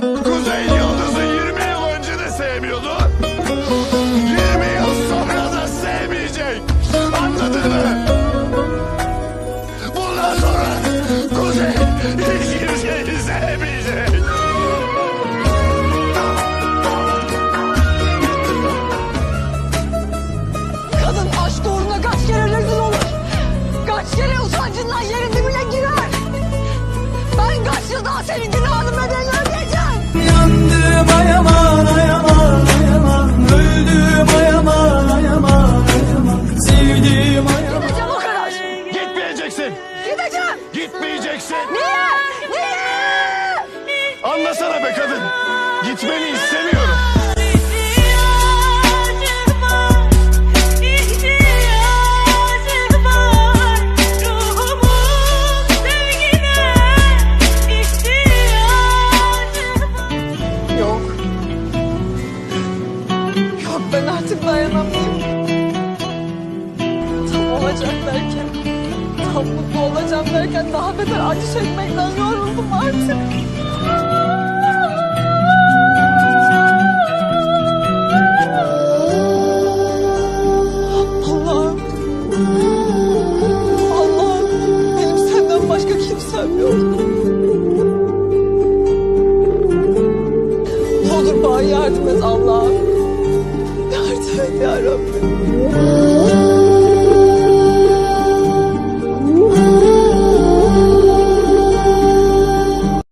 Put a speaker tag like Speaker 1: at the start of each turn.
Speaker 1: Kuzey Yıldız'ı 20 yıl önce de sevmiyordu. 20 yıl sonra da sevmeyecek. Anladın mı? Bundan sonra Kuzey hiç
Speaker 2: Gideceğim.
Speaker 1: Gitmeyeceksin.
Speaker 2: Niye? Niye?
Speaker 1: Anlasana be kadın. Gitmeni istemiyorum.
Speaker 2: Yok. Yok ben artık dayanamayayım. Tam olacak derken, tam mutlu olacağım derken daha beter acı çekmekten yoruldum artık. Allah'ım. Allah'ım. Benim senden başka kimsem yok. Ne olur bana yardım et Allah'ım.